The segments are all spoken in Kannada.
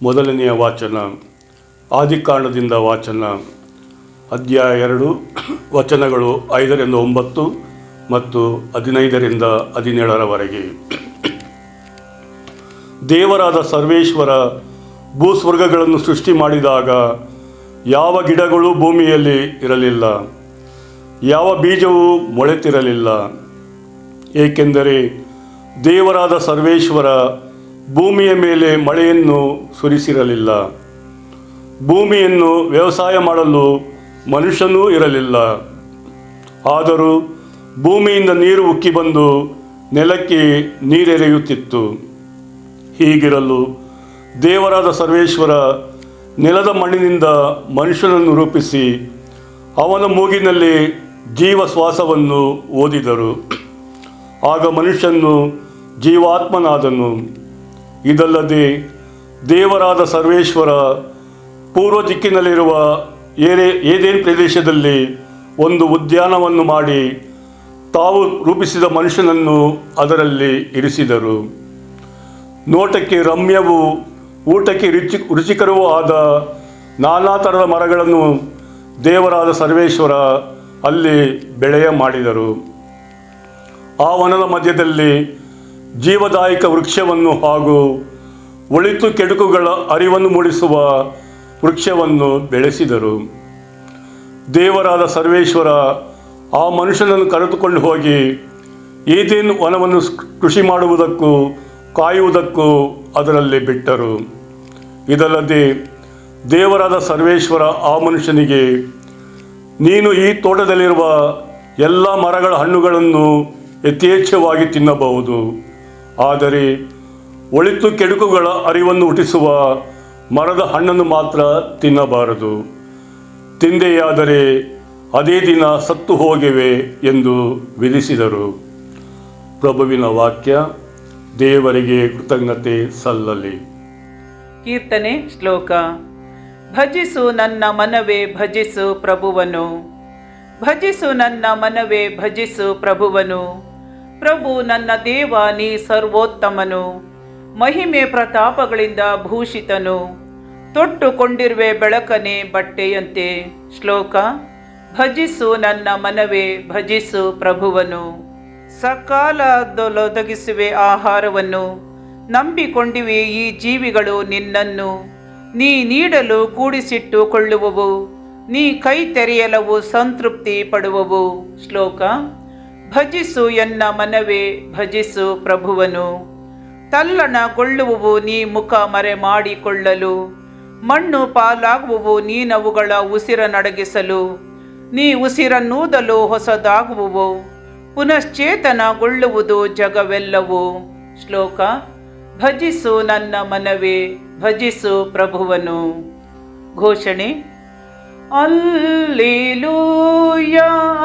ಮೊದಲನೆಯ ವಾಚನ, ಆದಿಕಾಂಡದಿಂದ ವಾಚನ, ಅಧ್ಯಾಯ ಎರಡು, ವಚನಗಳು ಐದರಿಂದ ಒಂಬತ್ತು ಮತ್ತು ಹದಿನೈದರಿಂದ ಹದಿನೇಳರವರೆಗೆ. ದೇವರಾದ ಸರ್ವೇಶ್ವರ ಭೂಸ್ವರ್ಗಗಳನ್ನು ಸೃಷ್ಟಿ ಮಾಡಿದಾಗ ಯಾವ ಗಿಡಗಳು ಭೂಮಿಯಲ್ಲಿ ಇರಲಿಲ್ಲ, ಯಾವ ಬೀಜವೂ ಮೊಳೆತಿರಲಿಲ್ಲ. ಏಕೆಂದರೆ ದೇವರಾದ ಸರ್ವೇಶ್ವರ ಭೂಮಿಯ ಮೇಲೆ ಮಳೆಯನ್ನು ಸುರಿಸಿರಲಿಲ್ಲ. ಭೂಮಿಯನ್ನು ವ್ಯವಸಾಯ ಮಾಡಲು ಮನುಷ್ಯನೂ ಇರಲಿಲ್ಲ. ಆದರೂ ಭೂಮಿಯಿಂದ ನೀರು ಉಕ್ಕಿ ಬಂದು ನೆಲಕ್ಕೆ ನೀರೆರೆಯುತ್ತಿತ್ತು. ಹೀಗಿರಲು ದೇವರಾದ ಸರ್ವೇಶ್ವರ ನೆಲದ ಮಣ್ಣಿನಿಂದ ಮನುಷ್ಯನನ್ನು ರೂಪಿಸಿ ಅವನ ಮೂಗಿನಲ್ಲಿ ಜೀವ ಶ್ವಾಸವನ್ನು ಓದಿದರು. ಆಗ ಮನುಷ್ಯನು ಜೀವಾತ್ಮನಾದನು. ಇದಲ್ಲದೆ ದೇವರಾದ ಸರ್ವೇಶ್ವರ ಪೂರ್ವ ದಿಕ್ಕಿನಲ್ಲಿರುವ ಏರೆ ಏದೇನ್ ಪ್ರದೇಶದಲ್ಲಿ ಒಂದು ಉದ್ಯಾನವನ್ನು ಮಾಡಿ ತಾವು ರೂಪಿಸಿದ ಮನುಷ್ಯನನ್ನು ಅದರಲ್ಲಿ ಇರಿಸಿದರು. ನೋಟಕ್ಕೆ ರಮ್ಯವು, ಊಟಕ್ಕೆ ರುಚಿ ರುಚಿಕರವೂ ಆದ ನಾನಾ ಥರದ ಮರಗಳನ್ನು ದೇವರಾದ ಸರ್ವೇಶ್ವರ ಅಲ್ಲಿ ಬೆಳೆಯ ಮಾಡಿದರು. ಆ ವನದ ಮಧ್ಯದಲ್ಲಿ ಜೀವದಾಯಕ ವೃಕ್ಷವನ್ನು ಹಾಗೂ ಒಳಿತು ಕೆಡುಕುಗಳ ಅರಿವನ್ನು ಮೂಡಿಸುವ ವೃಕ್ಷವನ್ನು ಬೆಳೆಸಿದರು. ದೇವರಾದ ಸರ್ವೇಶ್ವರ ಆ ಮನುಷ್ಯನನ್ನು ಕರೆದುಕೊಂಡು ಹೋಗಿ ಏದೇನು ವನವನ್ನು ಕೃಷಿ ಮಾಡುವುದಕ್ಕೂ ಕಾಯುವುದಕ್ಕೂ ಅದರಲ್ಲಿ ಬಿಟ್ಟರು. ಇದಲ್ಲದೆ ದೇವರಾದ ಸರ್ವೇಶ್ವರ ಆ ಮನುಷ್ಯನಿಗೆ, ನೀನು ಈ ತೋಟದಲ್ಲಿರುವ ಎಲ್ಲ ಮರಗಳ ಹಣ್ಣುಗಳನ್ನು ಯಥೇಚ್ಛವಾಗಿ ತಿನ್ನಬಹುದು. ಆದರೆ ಒಳಿತು ಕೆಡುಕುಗಳ ಅರಿವನ್ನು ಹುಟ್ಟಿಸುವ ಮರದ ಹಣ್ಣನ್ನು ಮಾತ್ರ ತಿನ್ನಬಾರದು. ತಿಂದೆಯಾದರೆ ಅದೇ ದಿನ ಸತ್ತು ಹೋಗಿವೆ ಎಂದು ವಿಧಿಸಿದರು. ಪ್ರಭುವಿನ ವಾಕ್ಯ, ದೇವರಿಗೆ ಕೃತಜ್ಞತೆ ಸಲ್ಲಲಿ. ಕೀರ್ತನೆ ಶ್ಲೋಕ. ಭಜಿಸು ನನ್ನ ಮನವೇ, ಭಜಿಸು ಪ್ರಭುವನು. ಭಜಿಸು ನನ್ನ ಮನವೇ, ಭಜಿಸು ಪ್ರಭುವನು. ಪ್ರಭು ನನ್ನ ದೇವ, ನೀ ಸರ್ವೋತ್ತಮನು. ಮಹಿಮೆ ಪ್ರತಾಪಗಳಿಂದ ಭೂಷಿತನು. ತೊಟ್ಟುಕೊಂಡಿರುವೆ ಬೆಳಕನೆ ಬಟ್ಟೆಯಂತೆ. ಶ್ಲೋಕ, ಭಜಿಸು ನನ್ನ ಮನವೇ, ಭಜಿಸು ಪ್ರಭುವನು. ಸಕಾಲದೊಲೊದಗಿಸುವೆ ಆಹಾರವನ್ನು. ನಂಬಿಕೊಂಡಿವೆ ಈ ಜೀವಿಗಳು ನಿನ್ನನ್ನು. ನೀ ನೀಡಲು ಕೂಡಿಸಿಟ್ಟುಕೊಳ್ಳುವವು ನೀ ಕೈ ತೆರೆಯಲವು ಸಂತೃಪ್ತಿ ಪಡುವವು ಶ್ಲೋಕ ಭಜಿಸು ಎನ್ನ ಮನವೇ, ಭಜಿಸು ಪ್ರಭುವನು. ತಲ್ಲಣಗೊಳ್ಳುವು ನೀ ಮುಖ ಮರೆ ಮಾಡಿಕೊಳ್ಳಲು. ಮಣ್ಣು ಪಾಲಾಗುವು ನೀನವುಗಳ ಉಸಿರ ನಡಗಿಸಲು. ನೀ ಉಸಿರನ್ನೂದಲು ಹೊಸದಾಗುವು ಪುನಶ್ಚೇತನಗೊಳ್ಳುವುದು ಜಗವೆಲ್ಲವೂ. ಶ್ಲೋಕ, ಭಜಿಸು ನನ್ನ ಮನವೇ, ಭಜಿಸು ಪ್ರಭುವನು. ಘೋಷಣೆ ಅಲ್ಲೇಲೂಯ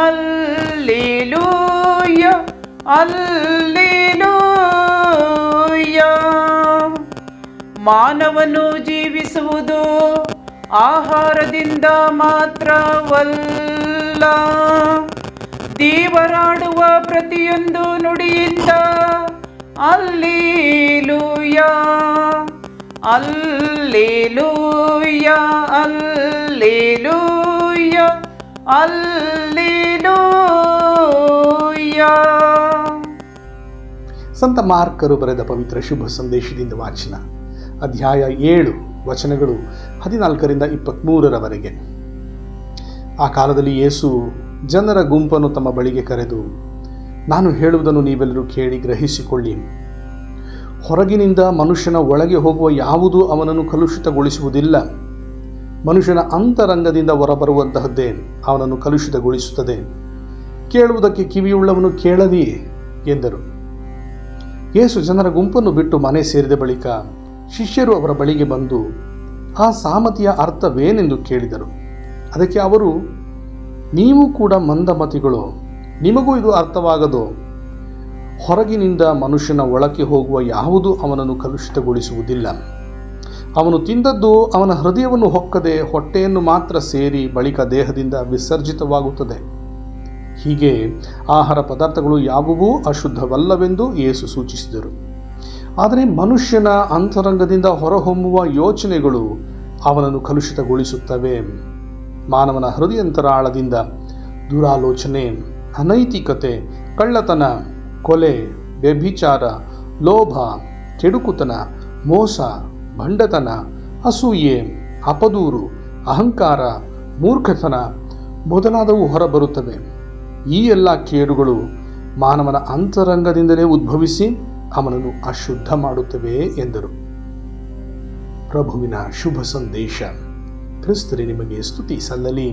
ಅಲ್ಲಿಲೂಯ ಅಲ್ಲಿಲೂಯ. ಮಾನವನು ಜೀವಿಸುವುದು ಆಹಾರದಿಂದ ಮಾತ್ರವಲ್ಲ. ದೇವರಾಡುವ ಪ್ರತಿಯೊಂದು ನುಡಿಯಿಂದ ಅಲ್ಲೇಲೂಯ. ಅಲ್ಲೇಲೂಯ ಅಲ್ಲೇಲೂಯ ಅಲ್ಲೇಲೂಯ. ಸಂತ ಮಾರ್ಕರು ಬರೆದ ಪವಿತ್ರ ಶುಭ ಸಂದೇಶದಿಂದ ವಾಚನ ಅಧ್ಯಾಯ ಏಳು, ವಚನಗಳು ಹದಿನಾಲ್ಕರಿಂದ ಇಪ್ಪತ್ತ್ಮೂರರವರೆಗೆ ಆ ಕಾಲದಲ್ಲಿ ಯೇಸು ಜನರ ಗುಂಪನ್ನು ತಮ್ಮ ಬಳಿಗೆ ಕರೆದು, ನಾನು ಹೇಳುವುದನ್ನು ನೀವೆಲ್ಲರೂ ಕೇಳಿ ಗ್ರಹಿಸಿಕೊಳ್ಳಿ ಹೊರಗಿನಿಂದ ಮನುಷ್ಯನ ಒಳಗೆ ಹೋಗುವ ಯಾವುದೂ ಅವನನ್ನು ಕಲುಷಿತಗೊಳಿಸುವುದಿಲ್ಲ. ಮನುಷ್ಯನ ಅಂತರಂಗದಿಂದ ಹೊರಬರುವಂತಹದ್ದೇ ಅವನನ್ನು ಕಲುಷಿತಗೊಳಿಸುತ್ತದೆ. ಕೇಳುವುದಕ್ಕೆ ಕಿವಿಯುಳ್ಳವನು ಕೇಳಲಿ ಎಂದರು. ಯೇಸು ಜನರ ಗುಂಪನ್ನು ಬಿಟ್ಟು ಮನೆ ಸೇರಿದ ಬಳಿಕ ಶಿಷ್ಯರು ಅವರ ಬಳಿಗೆ ಬಂದು, ಆ ಸಾಮತಿಯ ಅರ್ಥವೇನೆಂದು ಕೇಳಿದರು. ಅದಕ್ಕೆ ಅವರು, ನೀವು ಕೂಡ ಮಂದಮತಿಗಳು, ನಿಮಗೂ ಇದು ಅರ್ಥವಾಗದು? ಹೊರಗಿನಿಂದ ಮನುಷ್ಯನ ಒಳಕ್ಕೆ ಹೋಗುವ ಯಾವುದೂ ಅವನನ್ನು ಕಲುಷಿತಗೊಳಿಸುವುದಿಲ್ಲ. ಅವನು ತಿಂದದ್ದು ಅವನ ಹೃದಯವನ್ನು ಹೊಕ್ಕದೆ ಹೊಟ್ಟೆಯನ್ನು ಮಾತ್ರ ಸೇರಿ ಬಳಿಕ ದೇಹದಿಂದ ವಿಸರ್ಜಿತವಾಗುತ್ತದೆ. ಹೀಗೆ ಆಹಾರ ಪದಾರ್ಥಗಳು ಯಾವುವೂ ಅಶುದ್ಧವಲ್ಲವೆಂದು ಯೇಸು ಸೂಚಿಸಿದರು. ಆದರೆ ಮನುಷ್ಯನ ಅಂತರಂಗದಿಂದ ಹೊರಹೊಮ್ಮುವ ಯೋಚನೆಗಳು ಅವನನ್ನು ಕಲುಷಿತಗೊಳಿಸುತ್ತವೆ. ಮಾನವನ ಹೃದಯಂತರಾಳದಿಂದ ದುರಾಲೋಚನೆ, ಅನೈತಿಕತೆ, ಕಳ್ಳತನ ಕೊಲೆ, ವ್ಯಭಿಚಾರ, ಲೋಭ, ಕೆಡುಕುತನ, ಮೋಸ ಭಂಡತನ ಅಸೂಯೆ, ಅಪದೂರು, ಅಹಂಕಾರ, ಮೂರ್ಖತನ ಮೊದಲಾದವು ಹೊರಬರುತ್ತವೆ. ಈ ಎಲ್ಲ ಕೇಡುಗಳು ಮಾನವನ ಅಂತರಂಗದಿಂದಲೇ ಉದ್ಭವಿಸಿ ಅವನನ್ನು ಅಶುದ್ಧ ಮಾಡುತ್ತವೆ ಎಂದರು. ಪ್ರಭುವಿನ ಶುಭ ಸಂದೇಶ. ಕ್ರಿಸ್ತರೇ ನಿಮಗೆ ಸ್ತುತಿ ಸಲ್ಲಲಿ.